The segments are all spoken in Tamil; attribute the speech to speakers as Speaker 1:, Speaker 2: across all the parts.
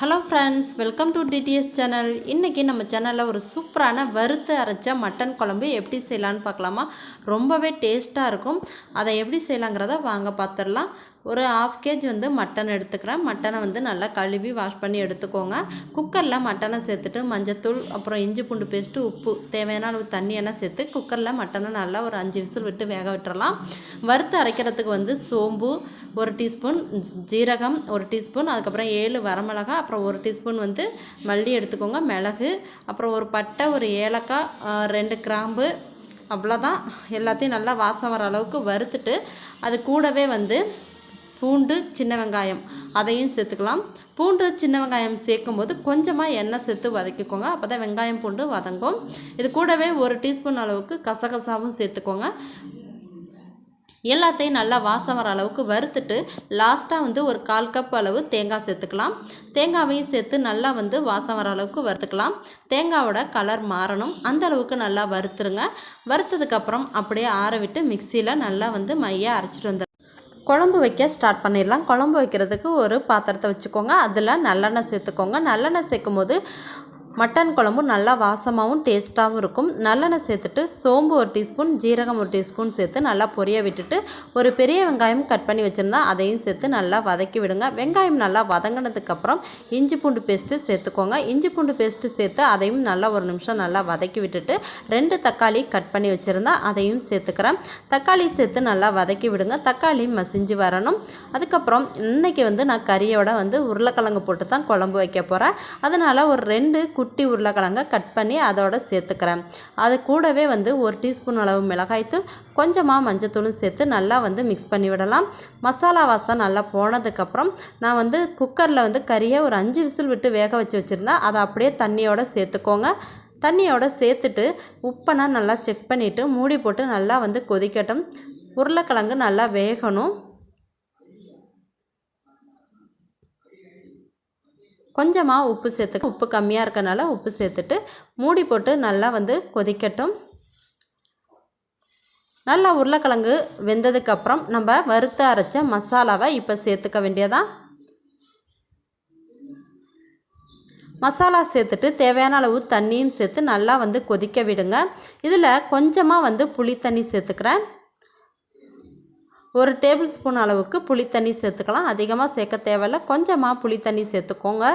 Speaker 1: Hello friends welcome to DTS channel இன்றைக்கி நம்ம சேனலில் ஒரு சூப்பரான வறுத்து அரைச்ச மட்டன் குழம்பு எப்படி செய்யலான்னு பார்க்கலாமா? ரொம்பவே டேஸ்ட்டாக இருக்கும். அதை எப்படி செய்யலாங்கிறத வாங்க பார்த்துடலாம். ஒரு ஆஃப் கேஜ் வந்து மட்டன் எடுத்துக்கிறேன். மட்டனை வந்து நல்லா கழுவி வாஷ் பண்ணி எடுத்துக்கோங்க. குக்கரில் மட்டனை சேர்த்துட்டு மஞ்சத்தூள் அப்புறம் இஞ்சி பூண்டு பேஸ்ட்டு உப்பு தேவையான அளவு தண்ணியெல்லாம் சேர்த்து குக்கரில் மட்டனை நல்லா ஒரு அஞ்சு விசில் விட்டு வேக விட்டுறலாம். வறுத்து அரைக்கிறதுக்கு வந்து சோம்பு ஒரு டீஸ்பூன் ஜீரகம் ஒரு டீஸ்பூன் அதுக்கப்புறம் ஏழு வரமிளகா அப்புறம் ஒரு டீஸ்பூன் வந்து மல்லி எடுத்துக்கோங்க மிளகு அப்புறம் ஒரு பட்டை ஒரு ஏலக்காய் ரெண்டு கிராம்பு அவ்வளோதான் எல்லாத்தையும் நல்லா வாசம் வர அளவுக்கு வறுத்துட்டு அது கூடவே வந்து பூண்டு சின்ன வெங்காயம். அதையும் சேர்த்துக்கலாம். பூண்டு சின்ன வெங்காயம் சேர்க்கும்போது கொஞ்சமாக எண்ணெய் சேர்த்து வதக்கிக்கோங்க. அப்போ தான் வெங்காயம் பூண்டு வதங்கும். இது கூடவே ஒரு டீஸ்பூன் அளவுக்கு கசகசாவும் சேர்த்துக்கோங்க. எல்லாத்தையும் நல்லா வாசம் வர அளவுக்கு வறுத்துட்டு லாஸ்ட்டாக வந்து ஒரு கால் கப் அளவு தேங்காய் சேர்த்துக்கலாம். தேங்காவையும் சேர்த்து நல்லா வந்து வாசம் வர அளவுக்கு வறுத்துக்கலாம். தேங்காவோட கலர் மாறணும். அந்த அளவுக்கு நல்லா வறுத்துருங்க. வறுத்ததுக்கப்புறம் அப்படியே ஆற விட்டு மிக்சியில் நல்லா வந்து மையாக அரைச்சிட்டு வந்துடுங்க குழம்பு வைக்க ஸ்டார்ட் பண்ணிடலாம். குழம்பு வைக்கிறதுக்கு ஒரு பாத்திரத்தை வச்சுக்கோங்க. அதில் நல்லெண்ணெய் சேர்த்துக்கோங்க. நல்லெண்ணெய் சேர்க்கும் போது மட்டன் குழம்பு நல்லா வாசமாகவும் டேஸ்ட்டாகவும் இருக்கும். நல்லெண்ணெய் சேர்த்துட்டு சோம்பு ஒரு டீஸ்பூன் ஜீரகம் ஒரு டீஸ்பூன் சேர்த்து நல்லா பொரிய விட்டுட்டு ஒரு பெரிய வெங்காயம் கட் பண்ணி வச்சுருந்தா அதையும் சேர்த்து நல்லா வதக்கி விடுங்க. வெங்காயம் நல்லா வதங்கினதுக்கப்புறம் இஞ்சி பூண்டு பேஸ்ட்டு சேர்த்துக்கோங்க. இஞ்சி பூண்டு பேஸ்ட்டு சேர்த்து அதையும் நல்லா ஒரு நிமிஷம் நல்லா வதக்கி விட்டுட்டு ரெண்டு தக்காளி கட் பண்ணி வச்சுருந்தா அதையும் சேர்த்துக்கிறேன். தக்காளி சேர்த்து நல்லா வதக்கி விடுங்க. தக்காளி மசிஞ்சு வரணும். அதுக்கப்புறம் இன்னைக்கு வந்து நான் கறியோட வந்து உருளைக்கிழங்கு போட்டு தான் குழம்பு வைக்க போகிறேன் அதனால் ஒரு ரெண்டு குட்டி குட்டி உருளைக்கிழங்க கட் பண்ணி அதோட சேர்த்துக்கிறேன். அது கூடவே வந்து ஒரு டீஸ்பூன் அளவு மிளகாய்த்தூள் கொஞ்சமாக மஞ்சத்தூளும் சேர்த்து நல்லா வந்து மிக்ஸ் பண்ணி விடலாம். மசாலா வாசம் நல்லா போனதுக்கப்புறம் நான் வந்து குக்கரில் வந்து கறியை ஒரு அஞ்சு விசில் விட்டு வேக வச்சு வச்சுருந்தேன் அதை அப்படியே தண்ணியோட சேர்த்துக்கோங்க. தண்ணியோட சேர்த்துட்டு உப்பனை நல்லா செக் பண்ணிவிட்டு மூடி போட்டு நல்லா வந்து கொதிக்கட்டும். உருளைக்கிழங்கு நல்லா வேகணும். கொஞ்சமாக உப்பு சேர்த்து உப்பு கம்மியாக இருக்கனால உப்பு சேர்த்துட்டு மூடி போட்டு நல்லா வந்து கொதிக்கட்டும். நல்லா உருளைக்கிழங்கு வெந்ததுக்கப்புறம் நம்ம வறுத்து அரைச்ச மசாலாவை இப்போ சேர்த்துக்க வேண்டியதான் மசாலா சேர்த்துட்டு தேவையான அளவு தண்ணியும் சேர்த்து நல்லா வந்து கொதிக்க விடுங்க. இதில் கொஞ்சமாக வந்து புளி தண்ணி சேர்த்துக்கிறேன். ஒரு டேபிள் ஸ்பூன் அளவுக்கு புளி தண்ணி சேர்த்துக்கலாம். அதிகமாக சேர்க்க தேவையில்ல. கொஞ்சமாக புளி தண்ணி சேர்த்துக்கோங்க.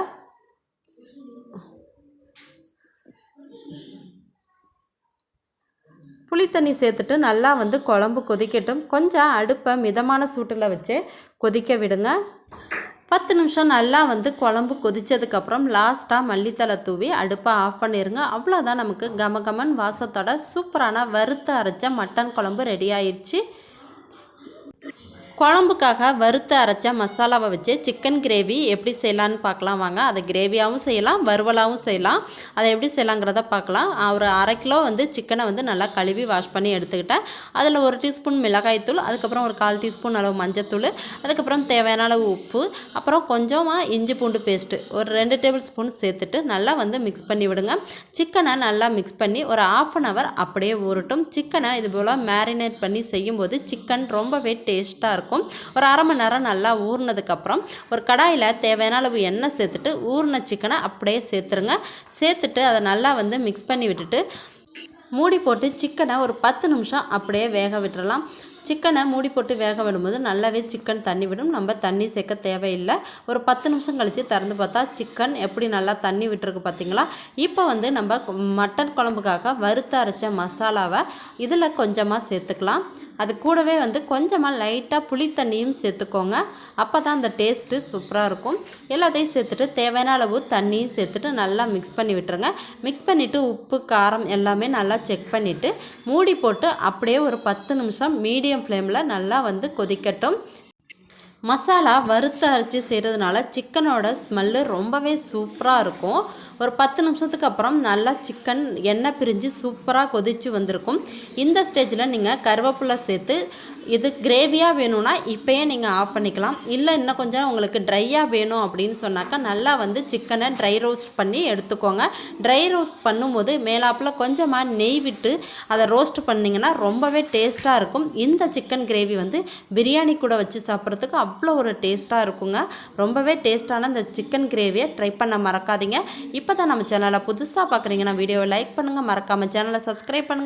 Speaker 1: புளி தண்ணி சேர்த்துட்டு நல்லா வந்து குழம்பு கொதிக்கட்டும். கொஞ்சம் அடுப்பை மிதமான சூட்டில் வச்சு கொதிக்க விடுங்க. பத்து நிமிஷம் நல்லா வந்து குழம்பு கொதித்ததுக்கப்புறம் லாஸ்ட்டாக மல்லித்தலை தூவி அடுப்பை ஆஃப் பண்ணிடுங்க அவ்வளோதான் நமக்கு கமகமன் வாசத்தோட சூப்பரான வறுத்து அரைச்ச மட்டன் குழம்பு ரெடி ஆயிடுச்சு குழம்புக்காக வறுத்து அரைச்ச மசாலாவை வச்சு சிக்கன் கிரேவி எப்படி செய்யலான்னு பார்க்கலாம். வாங்க அதை கிரேவியாகவும் செய்யலாம் வறுவலாகவும் செய்யலாம். அதை எப்படி செய்யலாங்கிறத பார்க்கலாம். ஒரு அரை கிலோ வந்து சிக்கனை வந்து நல்லா கழுவி வாஷ் பண்ணி எடுத்துக்கிட்டேன். அதில் ஒரு டீஸ்பூன் மிளகாய்த்தூள் அதுக்கப்புறம் ஒரு கால் டீஸ்பூன் அளவு மஞ்சத்தூள் அதுக்கப்புறம் தேவையான அளவு உப்பு அப்புறம் கொஞ்சமாக இஞ்சி பூண்டு பேஸ்ட்டு ஒரு ரெண்டு டேபிள் ஸ்பூன் சேர்த்துட்டு நல்லா வந்து மிக்ஸ் பண்ணி விடுங்க. சிக்கனை நல்லா மிக்ஸ் பண்ணி ஒரு ஆஃப் அன் ஹவர் அப்படியே ஊறட்டும். சிக்கனை இது போல் மேரினேட் பண்ணி செய்யும்போது சிக்கன் ரொம்பவே டேஸ்ட்டாக இருக்கும். இருக்கும். ஒரு அரை மணி நேரம் நல்லா ஊறினதுக்கப்புறம் ஒரு கடாயில் தேவையான அளவு எண்ணெய் சேர்த்துட்டு ஊறின சிக்கனை அப்படியே சேர்த்துருங்க. சேர்த்துட்டு அதை நல்லா வந்து மிக்ஸ் பண்ணி விட்டுட்டு மூடி போட்டு சிக்கனை ஒரு பத்து நிமிஷம் அப்படியே வேக விட்டுறலாம். சிக்கனை மூடி போட்டு வேக விடும்போது நல்லாவே சிக்கன் தண்ணி விடும். நம்ம தண்ணி சேர்க்க தேவையில்லை. ஒரு பத்து நிமிஷம் கழித்து திறந்து பார்த்தா சிக்கன் எப்படி நல்லா தண்ணி விட்டுருக்கு பார்த்திங்களா? இப்போ வந்து நம்ம மட்டன் குழம்புக்காக வறுத்து அரைச்ச மசாலாவை இதில் கொஞ்சமாக சேர்த்துக்கலாம். அது கூடவே வந்து கொஞ்சமாக லைட்டாக புளி தண்ணியும் சேர்த்துக்கோங்க. அப்போ தான் அந்த டேஸ்ட்டு சூப்பராக இருக்கும். எல்லாத்தையும் சேர்த்துட்டு தேவையான அளவு தண்ணியும் சேர்த்துட்டு நல்லா மிக்ஸ் பண்ணி விட்டுருங்க. மிக்ஸ் பண்ணிவிட்டு உப்பு காரம் எல்லாமே நல்லா செக் பண்ணிவிட்டு மூடி போட்டு அப்படியே ஒரு பத்து நிமிஷம் மீடியம் ஃப்ளேமில் நல்லா வந்து கொதிக்கட்டும். மசாலா வறுத்து அரைச்சி செய்கிறதுனால சிக்கனோட ஸ்மெல்லு ரொம்பவே சூப்பராக இருக்கும். ஒரு பத்து நிமிஷத்துக்கு அப்புறம் நல்லா சிக்கன் எண்ணெய் பிரிஞ்சு சூப்பராக கொதித்து வந்திருக்கும். இந்த ஸ்டேஜில் நீங்கள் கருவேப்பிலை சேர்த்து இது கிரேவியாக வேணும்னா இப்போயே நீங்கள் ஆஃப் பண்ணிக்கலாம். இல்லை இன்னும் கொஞ்சம் உங்களுக்கு ட்ரையாக வேணும் அப்படின்னு சொன்னாக்கா நல்லா வந்து சிக்கனை ட்ரை ரோஸ்ட் பண்ணி எடுத்துக்கோங்க. ட்ரை ரோஸ்ட் பண்ணும்போது மேலாப்பில் கொஞ்சமாக நெய் விட்டு அதை ரோஸ்ட் பண்ணிங்கன்னா ரொம்பவே டேஸ்ட்டாக இருக்கும். இந்த சிக்கன் கிரேவி வந்து பிரியாணி கூட வச்சு சாப்பிட்றதுக்கு அவ்வளோ ஒரு டேஸ்ட்டாக இருக்குங்க. ரொம்பவே டேஸ்ட்டான இந்த சிக்கன் கிரேவியை ட்ரை பண்ண மறக்காதீங்க. இப்போ தான் நம்ம சேனலை புதுசாக பார்க்குறீங்கன்னா வீடியோவை லைக் பண்ணுங்கள் மறக்காமல் சேனலை சப்ஸ்கிரைப் பண்ணுங்கள்